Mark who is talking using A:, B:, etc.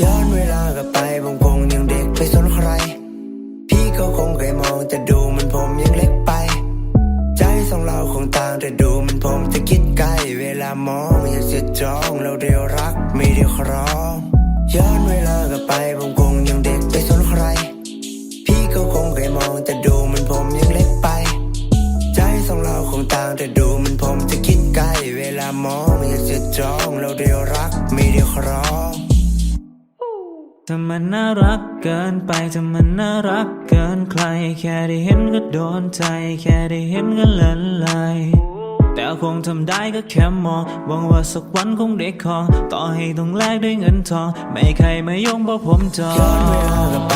A: ย้อนเวลากลับไปผมคงยังเด็กไม่สนใคร พี่ก็คงเคยมองแต่ดูมันผมยังเล็กไป ใจสองเราคงต่างแต่ดูมันผมจะคิดไกล เวลามองอยากจะจองเราเดียวรักไม่เดียวครองย้อนเวลากลับไปผมคงยังเด็กไม่สนใคร พี่ก็คงเคยมองแต่ดู แต่ดูมันผมจะคิดไกลเวลามองอยากจะจองเราเดียวรักไม่เดียวครอง
B: ถ้ามันน่ารักเกินไปถ้ามันน่ารักเกินใคร แค่ได้เห็นก็โดนใจ แค่ได้เห็นก็เลินไหลแต่คงทำได้ก็แค่มองหวังว่าสักวันคงได้คอง ต่อให้ต้องแลกด้วยเงินทอง ไม่ใครมายงเพราะผมจอ
A: ย้อนเวลากลับไป